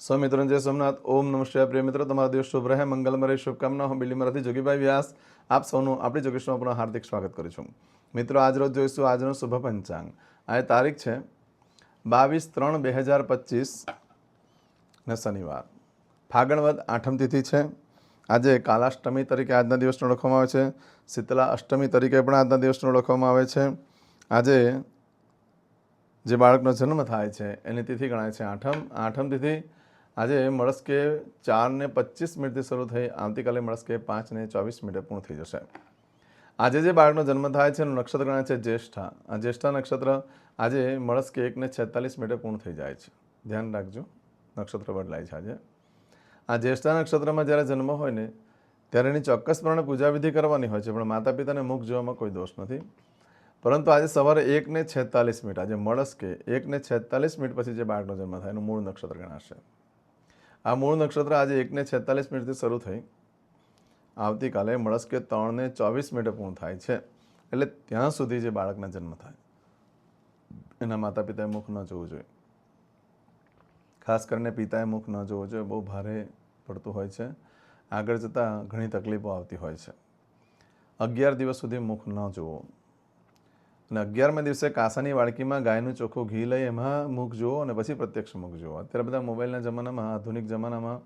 સ્વમિત્ર જય સોમનાથ. ઓમ નમસ્તે પ્રિય મિત્રો. તમારા દિવસ શુભ રહે. મંગલમય શુભકામના. હું બિલીમરાથી જોગીભાઈ વ્યાસ. આપ સૌનું આપણી જોગેશમાં પણ હાર્દિક સ્વાગત કરું છું. મિત્રો, આજ રોજ જોઈશું આજનો શુભ પંચાંગ. આ તારીખ છે બાવીસ ત્રણ બે હજાર પચીસ ને શનિવાર. ફાગણવદ આઠમ તિથિ છે. આજે કાલાષ્ટમી તરીકે આજના દિવસને ઓળખવામાં આવે છે. શીતલા અષ્ટમી તરીકે પણ આજના દિવસને ઓળખવામાં આવે છે. આજે જે બાળકનો જન્મ થાય છે, એની તિથિ ગણાય છે આઠમ. આઠમ તિથિ આજે મળસ્કે ચારને પચીસ મિનિટથી શરૂ થઈ, આવતીકાલે મળસ્કે પાંચને ચોવીસ મિનિટે પૂર્ણ થઈ જશે. આજે જે બાળકનો જન્મ થાય છે, એનું નક્ષત્ર ગણાય છે જ્યેષ્ઠા. આ જ્યેષ્ઠા નક્ષત્ર આજે મળસ્કે એકને છેતાલીસ મિનિટે પૂર્ણ થઈ જાય છે. ધ્યાન રાખજો, નક્ષત્ર બદલાય છે આજે. આ જ્યેષ્ઠા નક્ષત્રમાં જ્યારે જન્મ હોય ને, ત્યારે એની ચોક્કસપણે પૂજાવિધિ કરવાની હોય છે, પણ માતા પિતાને મુખ જોવામાં કોઈ દોષ નથી. પરંતુ આજે સવારે એક ને છેતાલીસ મિનિટ, આજે મળસ્કે એક ને છેતાલીસ મિનિટ પછી જે બાળકનો જન્મ થાય, એનું મૂળ નક્ષત્ર ગણાશે. આ મૂળ નક્ષત્ર આજે એકને છેતાલીસ મિનિટથી શરૂ થઈ. આવતીકાલે મળસ્કે ત્રણને ચોવીસ મિનિટે પૂર્ણ થાય છે. એટલે ત્યાં સુધી જે બાળકના જન્મ થાય. એના માતા પિતાએ મુખ ન જોવું જોઈએ. ખાસ કરીને પિતાએ મુખ ન જોવું જોઈએ. બહુ ભારે પડતું હોય છે. આગળ જતાં ઘણી તકલીફો આવતી હોય છે. અગિયાર દિવસ સુધી મુખ ન જોવો અને અગિયારમા દિવસે કાંસાની વાડકીમાં ગાયનું ચોખ્ખું ઘી લઈ એમાં મુખ જુઓ અને પછી પ્રત્યક્ષ મુખ જુઓ. અત્યારે બધા મોબાઈલના જમાનામાં, આધુનિક જમાનામાં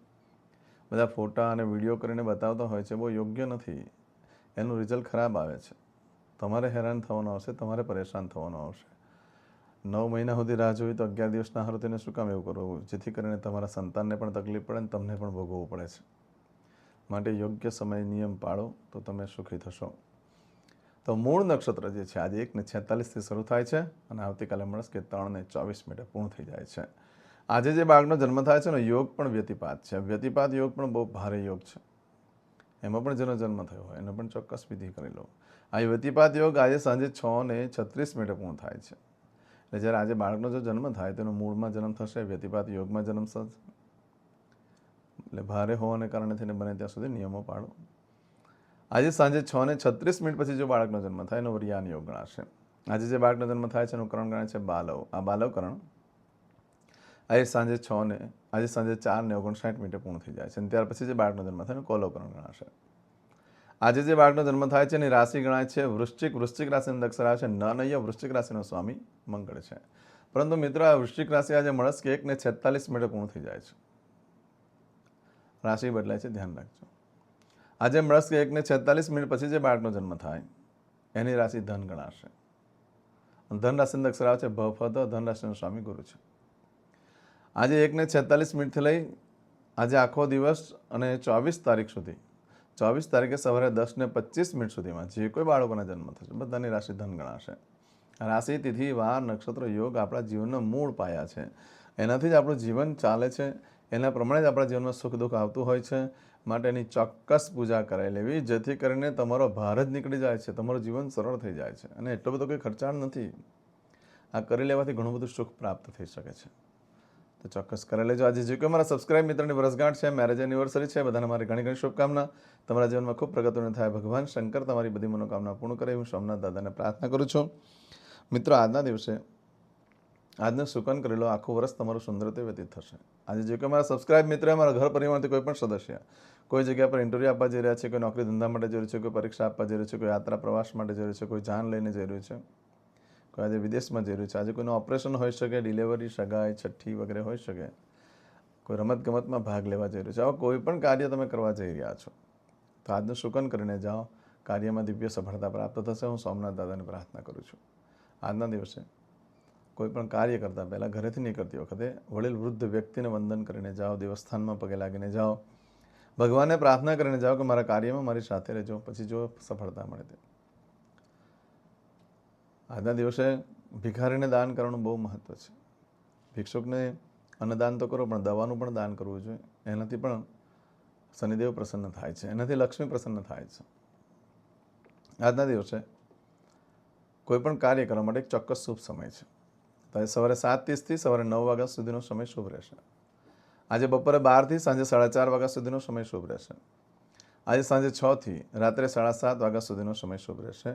બધા ફોટા અને વીડિયો કરીને બતાવતા હોય છે, બહુ યોગ્ય નથી. એનું રિઝલ્ટ ખરાબ આવે છે. તમારે હેરાન થવાનું આવશે, તમારે પરેશાન થવાનું આવશે. નવ મહિના સુધી રાહ જોઈ તો અગિયાર દિવસના હારું તેને શું કામ એવું કરવું? જેથી કરીને તમારા સંતાનને પણ તકલીફ પડે અને તમને પણ ભોગવવું પડે છે. માટે યોગ્ય સમય નિયમ પાળો તો તમે સુખી થશો. તો મૂળ નક્ષત્ર જે છે, આજે એક ને છેતાલીસથી શરૂ થાય છે અને આવતીકાલે મળશે કે ત્રણ ને ચોવીસ મિનિટે પૂર્ણ થઈ જાય છે. આજે જે બાળકનો જન્મ થાય છે ને, યોગ પણ વ્યતિપાત છે. વ્યતિપાત યોગ પણ બહુ ભારે યોગ છે. એમાં પણ જેનો જન્મ થયો હોય, એનો પણ ચોક્કસ વિધિ કરી લો. આ વ્યતિપાત યોગ આજે સાંજે છ ને છત્રીસ મિનિટે પૂર્ણ થાય છે. એટલે જ્યારે આજે બાળકનો જો જન્મ થાય તેનો મૂળમાં જન્મ થશે, વ્યતિપાત યોગમાં જન્મ થશે. એટલે ભારે હોવાને કારણે થઈને બને ત્યાં સુધી નિયમો પાડો આજે સાંજે છ ને છત્રીસ મિનિટ પછી જો બાળકનો જન્મ થાય, એનો વરિયાન યોગ ગણાશે. આજે જે બાળકનો જન્મ થાય છે, એનું કરણ ગણાય છે બાલવ. આ બાલવકરણ આજે સાંજે છ ને, આજે સાંજે ચાર ને ઓગણસાઠ મિનિટે પૂર્ણ થઈ જાય છે અને ત્યાર પછી જે બાળકનો જન્મ થાય, એનું કોલોકરણ ગણાશે. આજે જે બાળકનો જન્મ થાય છે, એની રાશિ ગણાય છે વૃશ્ચિક. વૃશ્ચિક રાશિનો દક્ષરા છે નનૈય. વૃશ્ચિક રાશિનો સ્વામી મંગળ છે. પરંતુ મિત્રો, આ વૃશ્ચિક રાશિ આજે મળસ કે એક ને છેતાલીસ મિનિટે પૂર્ણ થઈ જાય છે. રાશિ બદલાય છે, ધ્યાન રાખજો. આજે મૃષ્ક એકને છેતાલીસ મિનિટ પછી જે બાળકનો જન્મ થાય, એની રાશિ ધન ગણાશે. ધન રાશિનો અક્ષર છે, ભ, ફ ધન રાશિનો સ્વામી ગુરુ છે. આજે એકને છેતાલીસ મિનિટથી લઈ આજે આખો દિવસ અને ચોવીસ તારીખ સુધી, ચોવીસ તારીખે સવારે દસને પચીસ મિનિટ સુધીમાં જે કોઈ બાળકોના જન્મ થશે, બધાની રાશિ ધન ગણાશે. રાશિ, તિથિ, વાર, નક્ષત્ર, યોગ આપણા જીવનનો મૂળ પાયા છે. એનાથી જ આપણું જીવન ચાલે છે. એના પ્રમાણે જ આપણા જીવનમાં સુખ દુઃખ આવતું હોય છે. માટે એની ચોક્કસ પૂજા કરાવી લેવી, જેથી કરીને તમારો ભાર જ નીકળી જાય છે, તમારું જીવન સરળ થઈ જાય છે. અને એટલો બધો કોઈ ખર્ચાળ નથી. આ કરી લેવાથી ઘણું બધું સુખ પ્રાપ્ત થઈ શકે છે. તો ચોક્કસ કરી લેજો. આજે જે કોઈ મારા સબસ્ક્રાઇબ મિત્રની વર્ષગાંઠ છે મેરેજ એનિવર્સરી છે, બધાને મારી ઘણી ઘણી શુભકામના. તમારા જીવનમાં ખૂબ પ્રગતિને થાય. ભગવાન શંકર તમારી બધી મનોકામના પૂર્ણ કરે. હું સોમનાથ દાદાને પ્રાર્થના કરું છું. મિત્રો, આજના દિવસે આજનો સુકન કરેલો આખું વર્ષ તમારું સુંદર રીતે વ્યતીત થશે. આજે જે કોઈ મારા સબસ્ક્રાઇબ મિત્ર મારા ઘર પરિવારથી કોઈ પણ સદસ્ય, કોઈ જગ્યા પર ઇન્ટરવ્યૂ આપવા જઈ રહ્યા છે, કોઈ નોકરી ધંધા માટે જઈ રહ્યું છે, કોઈ પરીક્ષા આપવા જઈ રહ્યું છે, કોઈ યાત્રા પ્રવાસ માટે જઈ રહ્યું છે, કોઈ જાન લઈને જઈ રહ્યું છે, કોઈ આજે વિદેશમાં જઈ રહ્યું છે, આજે કોઈનું ઓપરેશન હોઈ શકે ડિલિવરી સગાઈ, છઠ્ઠી વગેરે હોઈ શકે, કોઈ રમતગમતમાં ભાગ લેવા જઈ રહ્યું છે, આવા કોઈ પણ કાર્ય તમે કરવા જઈ રહ્યા છો, તો આજનું સુકન કરીને જાઓ, કાર્યમાં દિવ્ય સફળતા પ્રાપ્ત થશે. હું સોમનાથ દાદાને પ્રાર્થના કરું છું. આજના દિવસે કોઈ પણ કાર્ય કરતાં પહેલાં ઘરેથી નીકળતી વખતે વડીલ વૃદ્ધ વ્યક્તિને વંદન કરીને જાઓ, દેવસ્થાનમાં પગે લાગીને જાઓ. ભગવાનને પ્રાર્થના કરીને જાઓ કે મારા કાર્યમાં મારી સાથે રહેજો, પછી જો સફળતા મળે તે. આજના દિવસે ભિખારીને દાન કરવાનું બહુ મહત્ત્વ છે. ભિક્ષુકને અન્નદાન તો કરો, પણ દવાનું પણ દાન કરવું જોઈએ. એનાથી પણ શનિદેવ પ્રસન્ન થાય છે. એનાથી લક્ષ્મી પ્રસન્ન થાય છે. આજના દિવસે કોઈ પણ કાર્ય કરવા માટે એક ચોક્કસ શુભ સમય છે. તો સવારે સાત ત્રીસથી સવારે નવ વાગ્યા સુધીનો સમય શુભ રહેશે. આજે બપોરે બારથી સાંજે સાડા ચાર વાગ્યા સુધીનો સમય શુભ રહેશે. આજે સાંજે છથી રાત્રે સાડા સાત વાગ્યા સુધીનો સમય શુભ રહેશે.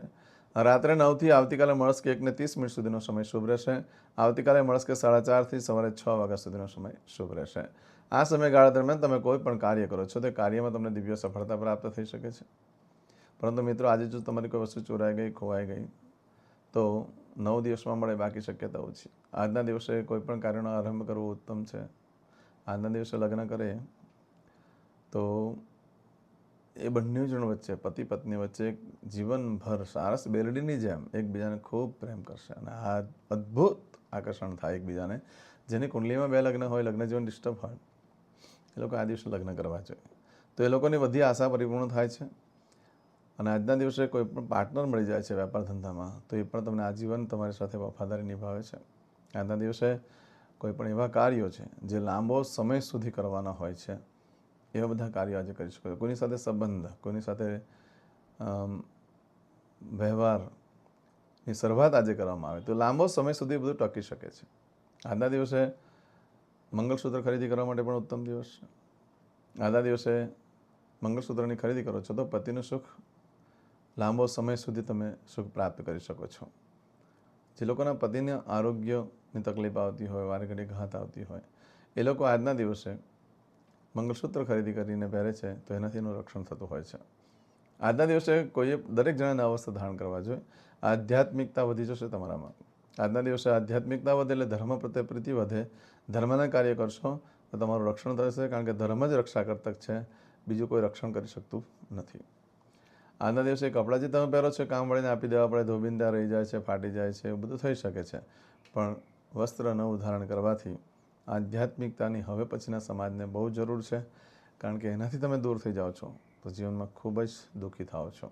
રાત્રે નવથી આવતીકાલે મળસ્કે એકને ત્રીસ મિનિટ સુધીનો સમય શુભ રહેશે. આવતીકાલે મળસ્કે સાડા ચારથી સવારે છ વાગ્યા સુધીનો સમય શુભ રહેશે. આ સમયગાળા દરમિયાન તમે કોઈ પણ કાર્ય કરો છો તે કાર્યમાં તમને દિવ્ય સફળતા પ્રાપ્ત થઈ શકે છે. પરંતુ મિત્રો, આજે જો તમારી કોઈ વસ્તુ ચોરાઈ ગઈ, ખોવાઈ ગઈ, તો નવ દિવસમાં મળે, બાકી શક્યતા ઓછી આજના દિવસે કોઈ પણ કાર્યનો આરંભ કરવો ઉત્તમ છે. આજના દિવસે લગ્ન કરે તો એ બંને જણ વચ્ચે, પતિ પત્ની વચ્ચે જીવનભર સારસ બેલડીની જેમ એકબીજાને ખૂબ પ્રેમ કરશે. અને આ અદ્ભુત આકર્ષણ થાય એકબીજાને, જેની કુંડલીમાં બે લગ્ન હોય, લગ્ન જીવન ડિસ્ટર્બ હોય. એ લોકો આ દિવસે લગ્ન કરવા જોઈએ. તો એ લોકોની બધી આશા પરિપૂર્ણ થાય છે. અને આજના દિવસે કોઈ પણ પાર્ટનર મળી જાય છે વેપાર ધંધામાં, તો એ પણ તમને આજીવન તમારી સાથે વફાદારી નિભાવે છે. આજના દિવસે કોઈ પણ એવા કાર્યો છે જે લાંબો સમય સુધી કરવાના હોય છે, એવા બધા કાર્યો આજે કરી શકો છો. કોઈની સાથે સંબંધ, કોઈની સાથે વ્યવહારની શરૂઆત આજે કરવામાં આવે, તો લાંબો સમય સુધી બધું ટકી શકે છે. આજના દિવસે મંગળસૂત્ર ખરીદી કરવા માટે પણ ઉત્તમ દિવસ છે. આજના દિવસે મંગળસૂત્રની ખરીદી કરો છો તો પતિનું સુખ લાંબો સમય સુધી તમે સુખ પ્રાપ્ત કરી શકો છો. જે લોકોના પતિને આરોગ્યની તકલીફ આવતી હોય વારે ઘડી ઘાત આવતી હોય, એ લોકો આજના દિવસે મંગળસૂત્ર ખરીદી કરીને પહેરે છે, તો એનાથી એનું રક્ષણ થતું હોય છે. આજના દિવસે કોઈએ દરેક જણાને અવસ્થા ધારણ કરવા જોઈએ. આધ્યાત્મિકતા વધી જશે તમારામાં. આજના દિવસે આધ્યાત્મિકતા વધે એટલે ધર્મ પ્રત્યે પ્રીતિ વધે. ધર્મના કાર્ય કરશો તો તમારું રક્ષણ થશે, કારણ કે ધર્મ જ રક્ષા કરતક છે. બીજું કોઈ રક્ષણ કરી શકતું નથી. આજના દિવસે કપડાં જે તમે પહેરો છો કામ વળીને આપી દેવા પડે ધોબિંદા રહી જાય છે, ફાટી જાય છે, એવું બધું થઈ શકે છે. પણ વસ્ત્ર નવું ધારણ કરવાથી આધ્યાત્મિકતાની હવે પછીના સમાજને બહુ જરૂર છે, કારણ કે એનાથી તમે દૂર થઈ જાઓ છો, તો જીવનમાં ખૂબ જ દુઃખી થાઓ છો.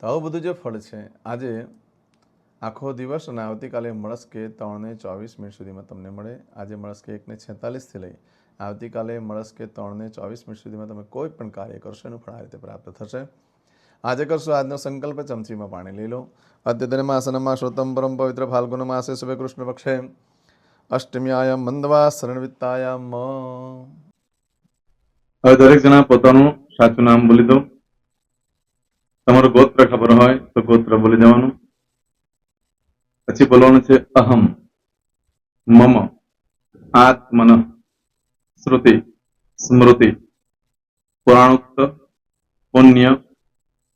તો આવું બધું જે ફળ છે, આજે આખો દિવસ અને આવતીકાલે મળસ્કે ત્રણને ચોવીસ મિનિટ સુધીમાં તમને મળે. આજે મળસ્કે એકને છેતાલીસથી લઈ, આવતીકાલે મળસ્કે ત્રણને ચોવીસ મિનિટ સુધીમાં તમે કોઈ પણ કાર્ય કરશો, એનું ફળ આ રીતે પ્રાપ્ત થશે. આજે કરશો આજનો સંકલ્પ ચમચીમાં પાણી. લઈ લો. અદ્યતન માસનમાં શ્રોતમ પવિત્ર ફાલ્ગુન માસે શુભે કૃષ્ણ પક્ષે. અષ્ટમ્યાયામ મંદવા શરણવિત્તાયામ હવે દરેક જણા પોતાનું સાચું નામ બોલી દો. તમારું ગોત્ર ખબર હોય તો ગોત્ર બોલી દેવાનું. પછી બોલવાનું છે અહમ, મમ, આત્મન, શ્રુતિ, સ્મૃતિ, પુરાણોક્ત, પુણ્ય